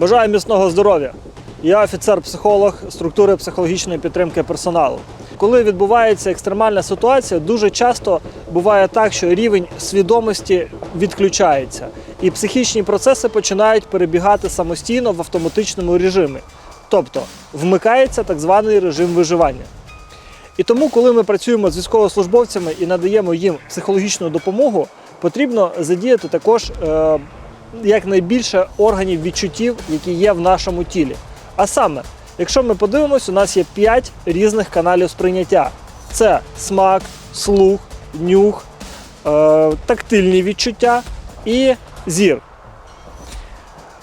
Бажаю міцного здоров'я. Я офіцер-психолог структури психологічної підтримки персоналу. Коли відбувається екстремальна ситуація, дуже часто буває так, що рівень свідомості відключається, і психічні процеси починають перебігати самостійно в автоматичному режимі. Тобто вмикається так званий режим виживання. І тому, коли ми працюємо з військовослужбовцями і надаємо їм психологічну допомогу, потрібно задіяти також е, якнайбільше органів відчуттів, які є в нашому тілі. А саме, якщо ми подивимось, у нас є 5 різних каналів сприйняття: це смак, слух, нюх, е, тактильні відчуття і зір.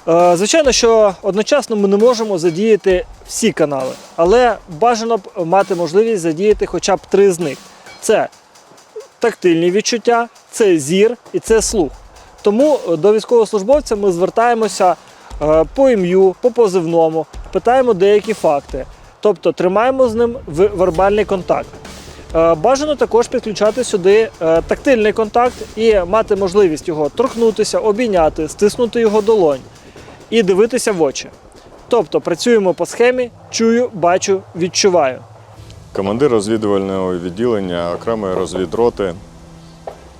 Е, Звичайно, що одночасно ми не можемо задіяти всі канали, але бажано б мати можливість задіяти хоча б три з них: це тактильні відчуття, це зір і це слух. Тому е, до військовослужбовця ми звертаємося е, по ім'ю, по позивному, питаємо деякі факти, тобто тримаємо з ним вербальний контакт. Е, Бажано також підключати сюди тактильний контакт і мати можливість його торкнутися, обійняти, стиснути його долонь і дивитися в очі. Тобто працюємо по схемі чую, бачу, відчуваю. Командир розвідувального відділення окремої розвідроти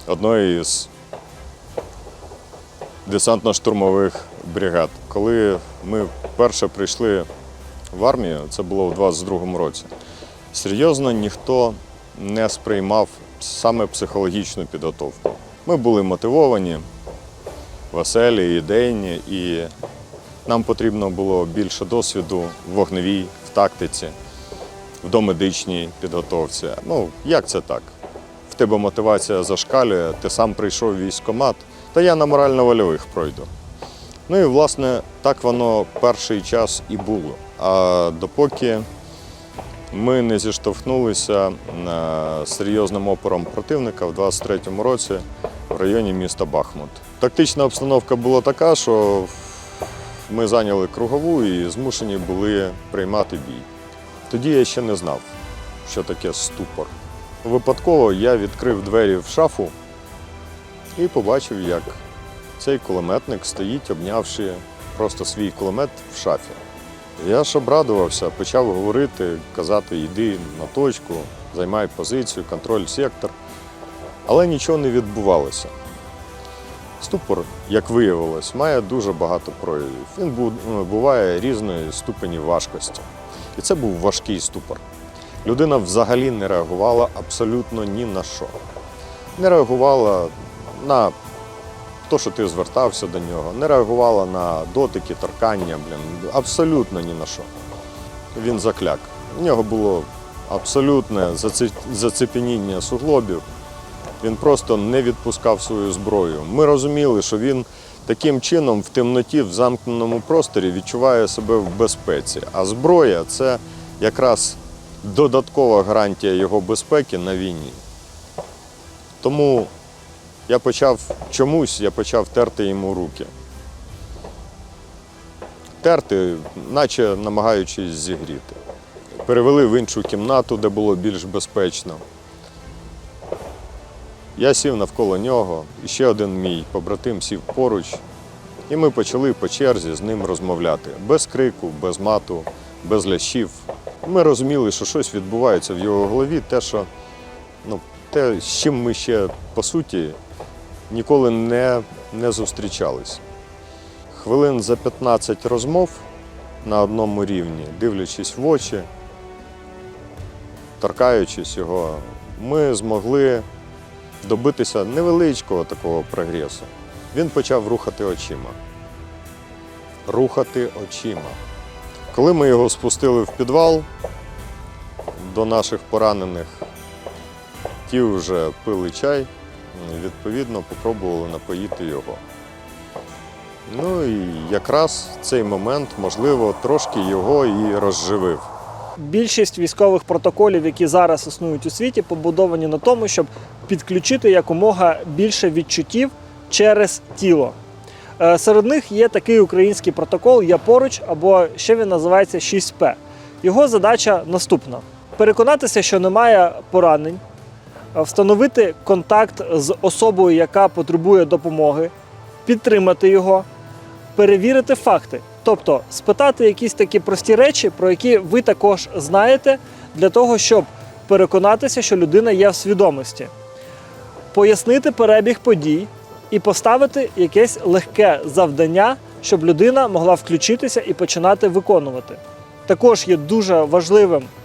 одної із десантно-штурмових бригад. Коли ми вперше прийшли в армію, це було у 22-му році, серйозно ніхто не сприймав саме психологічну підготовку. Ми були мотивовані, веселі, ідейні, і нам потрібно було більше досвіду в вогневій, в тактиці в домедичній підготовці. Ну, як це так? В тебе мотивація зашкалює, ти сам прийшов в військкомат, та я на морально-вольових пройду. Ну і власне так воно перший час і було. А допоки ми не зіштовхнулися з серйозним опором противника в 23-му році в районі міста Бахмут. Тактична обстановка була така, що ми зайняли кругову і змушені були приймати бій. Тоді я ще не знав, що таке ступор. Випадково я відкрив двері в шафу і побачив, як цей кулеметник стоїть, обнявши просто свій кулемет в шафі. Я ж обрадувався, почав говорити, казати, йди на точку, займай позицію, контроль сектор. Але нічого не відбувалося. Ступор, як виявилось, має дуже багато проявів. Він ну, буває різної ступені важкості. І це був важкий ступор. Людина взагалі не реагувала абсолютно ні на що. Не реагувала на те, що ти звертався до нього, не реагувала на дотики, торкання, блін, абсолютно ні на що. Він закляк. У нього було абсолютне зацепеніння суглобів. Він просто не відпускав свою зброю. Ми розуміли, що він таким чином в темноті, в замкненому просторі відчуває себе в безпеці. А зброя це якраз додаткова гарантія його безпеки на війні. Тому я почав чомусь я почав терти йому руки. Терти, наче намагаючись зігріти. Перевели в іншу кімнату, де було більш безпечно. Я сів навколо нього, і ще один мій побратим сів поруч, і ми почали по черзі з ним розмовляти. Без крику, без мату, без лящів. Ми розуміли, що щось відбувається в його голові, те, що ну, те, з чим ми ще по суті ніколи не, не зустрічались. Хвилин за 15 розмов на одному рівні, дивлячись в очі, торкаючись його, ми змогли добитися невеличкого такого прогресу. Він почав рухати очима. Рухати очима. Коли ми його спустили в підвал до наших поранених, ті вже пили чай, відповідно, попробували напоїти його. Ну і якраз цей момент, можливо, трошки його і розживив. Більшість військових протоколів, які зараз існують у світі, побудовані на тому, щоб підключити якомога більше відчуттів через тіло. Е, Серед них є такий український протокол Я поруч або ще він називається 6П. Його задача наступна: переконатися, що немає поранень, встановити контакт з особою, яка потребує допомоги, підтримати його, перевірити факти. Тобто спитати якісь такі прості речі, про які ви також знаєте, для того, щоб переконатися, що людина є в свідомості, пояснити перебіг подій і поставити якесь легке завдання, щоб людина могла включитися і починати виконувати. Також є дуже важливим е,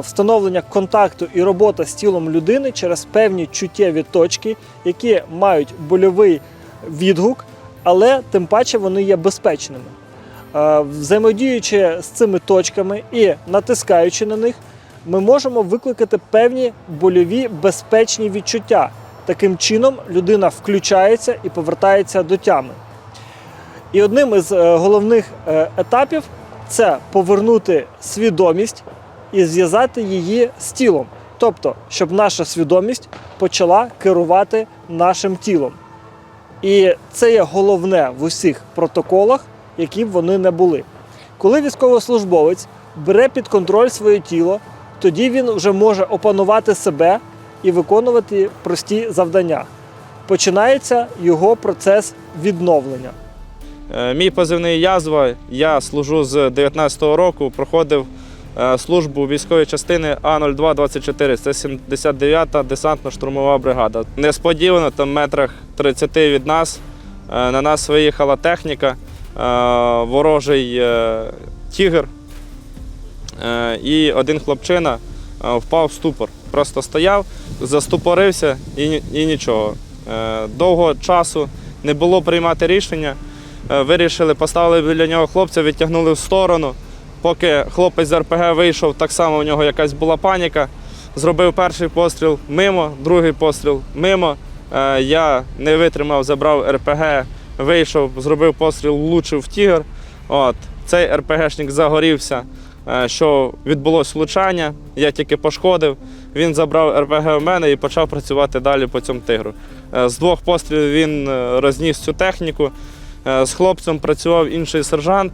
встановлення контакту і робота з тілом людини через певні чуттєві точки, які мають больовий відгук, але тим паче вони є безпечними. Взаємодіючи з цими точками і натискаючи на них, ми можемо викликати певні больові безпечні відчуття. Таким чином людина включається і повертається до тями. І одним із е, головних е, етапів це повернути свідомість і зв'язати її з тілом. Тобто, щоб наша свідомість почала керувати нашим тілом. І це є головне в усіх протоколах, які б вони не були. Коли військовослужбовець бере під контроль своє тіло, тоді він вже може опанувати себе і виконувати прості завдання. Починається його процес відновлення. Е, Мій позивний язва. Я служу з 19-го року. Проходив службу військової частини А0224. Це 79-та десантно-штурмова бригада. Несподівано, там метрах 30 від нас е, на нас виїхала техніка, е, ворожий е, тігр. Е, І один хлопчина е, впав в ступор. Просто стояв, заступорився і, і нічого. Е, Довго часу не було приймати рішення. Е, Вирішили, поставили біля нього хлопця, відтягнули в сторону. Поки хлопець з РПГ вийшов, так само у нього якась була паніка. Зробив перший постріл мимо, другий постріл мимо. Е, Я не витримав, забрав РПГ, вийшов, зробив постріл, влучив в тігр. От. Цей РПГшник загорівся, е, що відбулось влучання, я тільки пошкодив. Він забрав РПГ в мене і почав працювати далі по цьому тигру. Е, З двох пострілів він розніс цю техніку. З хлопцем працював інший сержант.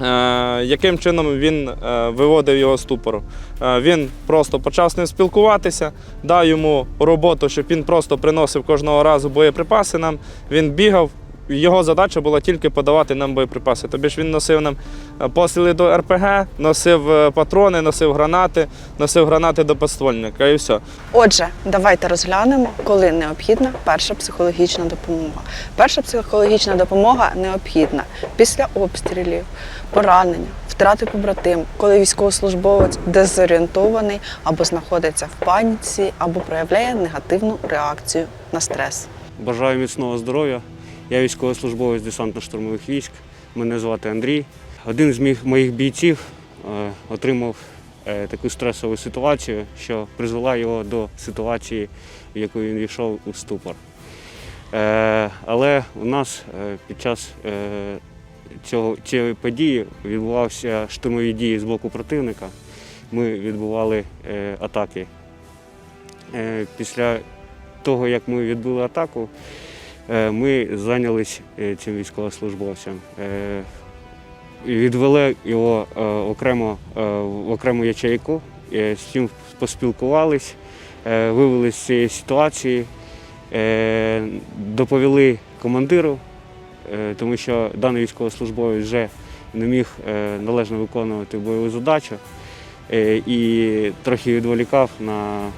Е, Яким чином він е, виводив його з ступору? Е, Він просто почав з ним спілкуватися, дав йому роботу, щоб він просто приносив кожного разу боєприпаси нам. Він бігав. Його задача була тільки подавати нам боєприпаси. Тобі ж він носив нам е, постріли до РПГ, носив е, патрони, носив гранати, носив гранати до подствольника і все. Отже, давайте розглянемо, коли необхідна перша психологічна допомога. Перша психологічна допомога необхідна після обстрілів, поранення, втрати побратим, коли військовослужбовець дезорієнтований або знаходиться в паніці, або проявляє негативну реакцію на стрес. Бажаю міцного здоров'я. Я військовослужбовець десантно-штурмових військ. Мене звати Андрій. Один з моїх, бійців е, отримав е, таку стресову ситуацію, що призвела його до ситуації, в яку він війшов у ступор. Е, але у нас під час цього, цієї події відбувалися штурмові дії з боку противника. Ми відбували атаки. Після того, як ми відбили атаку, ми зайнялись е, цим військовослужбовцем. Е, Відвели його е, окремо е, в окрему ячейку, е, з ним поспілкувались, е, вивели з цієї ситуації, е, доповіли командиру, е, тому що даний військовослужбовець вже не міг е, належно виконувати бойову задачу е, і трохи відволікав на е,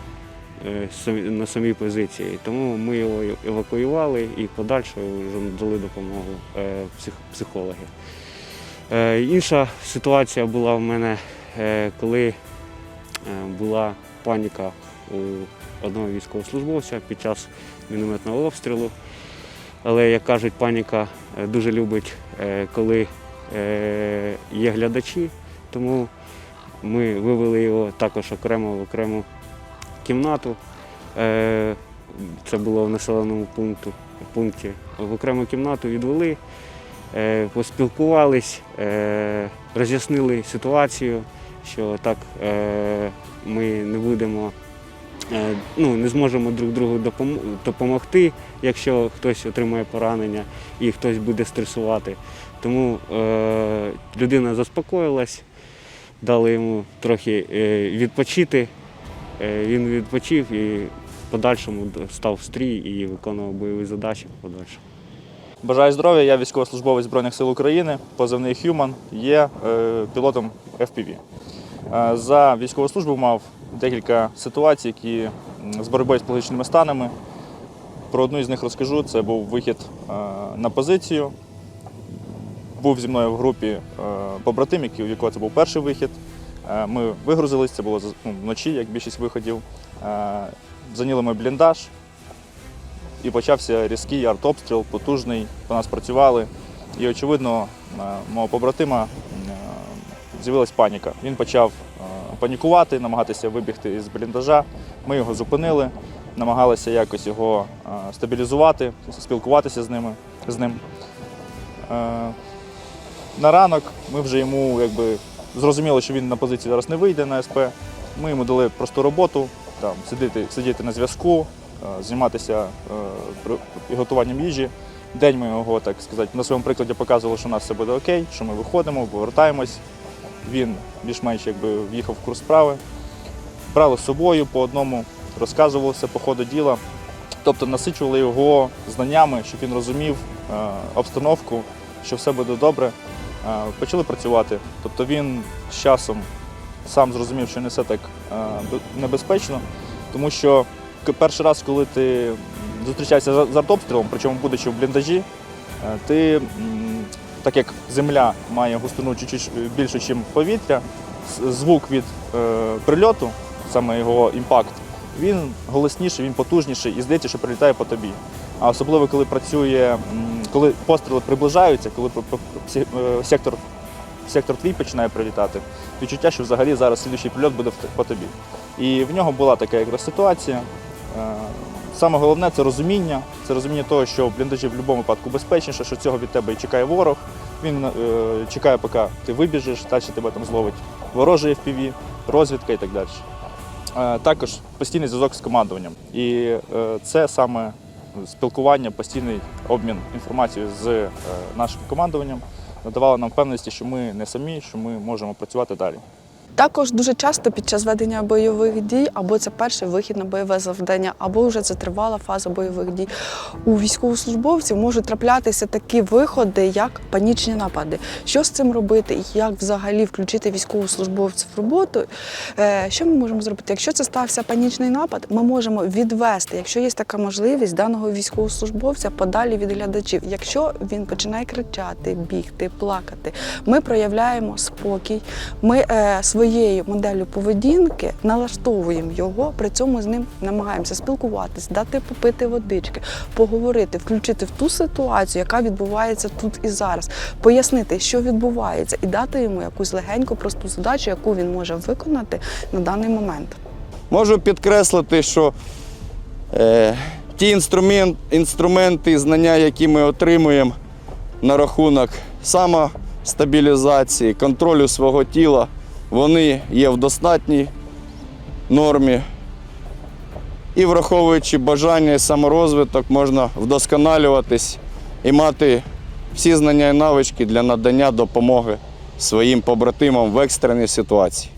на самій позиції. Тому ми його евакуювали і подальше вже дали допомогу е, психологи. Е, Інша ситуація була в мене, е, коли е, була паніка у одного військовослужбовця під час мінометного обстрілу. Але, як кажуть, паніка е, дуже любить, е, коли е, є глядачі, тому ми вивели його також окремо в окрему кімнату. Е, Це було в населеному пункту, пункті. В окрему кімнату відвели, е, поспілкувались, е, роз'яснили ситуацію, що так ми не будемо, ну, не зможемо друг другу допомогти, якщо хтось отримає поранення і хтось буде стресувати. Тому людина заспокоїлась, дали йому трохи відпочити. Е, Він відпочив і в подальшому став в стрій і виконував бойові задачі в подальшому. Бажаю здоров'я, я військовослужбовець Збройних сил України, позивний Human, є е, пілотом FPV. Е, За військову службу мав декілька ситуацій, які з боротьбою з психологічними станами. Про одну із них розкажу. Це був вихід на позицію. Був зі мною в групі побратим, у якого це був перший вихід. Е, Ми вигрузились, це було ну, вночі, як більшість виходів. Е, Зайняли ми бліндаж, і почався різкий артобстріл, потужний, по нас працювали. І, очевидно, е, мого побратима з'явилась паніка. Він почав панікувати, намагатися вибігти з бліндажа. Ми його зупинили, намагалися якось його стабілізувати, спілкуватися з, ними, з ним. На ранок ми вже йому якби, зрозуміли, що він на позицію зараз не вийде на СП. Ми йому дали просту роботу, там, сидіти, сидіти на зв'язку, е, займатися е, готуванням їжі. День ми його, так сказати, на своєму прикладі показували, що у нас все буде окей, що ми виходимо, повертаємось. Він більш-менш якби в'їхав в курс справи. Брали з собою по одному, розказувалося по ходу діла. Тобто насичували його знаннями, щоб він розумів е, обстановку, що все буде добре. Е, Почали працювати. Тобто він з часом сам зрозумів, що не все так е, небезпечно, тому що перший раз, коли ти зустрічаєшся з артобстрілом, причому будучи в бліндажі, е, ти, так як земля має густину чуть-чуть більшу, ніж повітря, звук від е, прильоту, саме його імпакт, він голосніший, він потужніший і здається, що прилітає по тобі. А особливо, коли працює, коли постріли приближаються, коли е, сектор, сектор твій починає прилітати, відчуття, що взагалі зараз слідуючий прильот буде по тобі. І в нього була така якраз ситуація. Е, Саме головне це розуміння. Це розуміння того, що бліндажі в будь-якому випадку безпечніше, що цього від тебе і чекає ворог. Він е, чекає, поки ти вибіжиш, далі тебе там зловить ворожий FPV, розвідка і так далі. Е, Також постійний зв'язок з командуванням. І е, це саме спілкування, постійний обмін інформацією з е, нашим командуванням надавало нам впевненості, що ми не самі, що ми можемо працювати далі. Також дуже часто під час ведення бойових дій, або це перший вихід на бойове завдання, або вже це тривала фаза бойових дій. У військовослужбовців можуть траплятися такі виходи, як панічні напади. Що з цим робити? Як взагалі включити військовослужбовців в роботу? Е, Що ми можемо зробити? Якщо це стався панічний напад, ми можемо відвести, якщо є така можливість, даного військовослужбовця подалі від глядачів. Якщо він починає кричати, бігти, плакати, ми проявляємо спокій. Ми е, своєю моделлю поведінки налаштовуємо його, при цьому з ним намагаємося спілкуватись, дати попити водички, поговорити, включити в ту ситуацію, яка відбувається тут і зараз, пояснити, що відбувається, і дати йому якусь легеньку, просту задачу, яку він може виконати на даний момент. Можу підкреслити, що е, ті інструмент, інструменти знання, які ми отримуємо на рахунок самостабілізації, контролю свого тіла, вони є в достатній нормі. І враховуючи бажання і саморозвиток, можна вдосконалюватись і мати всі знання і навички для надання допомоги своїм побратимам в екстреній ситуації.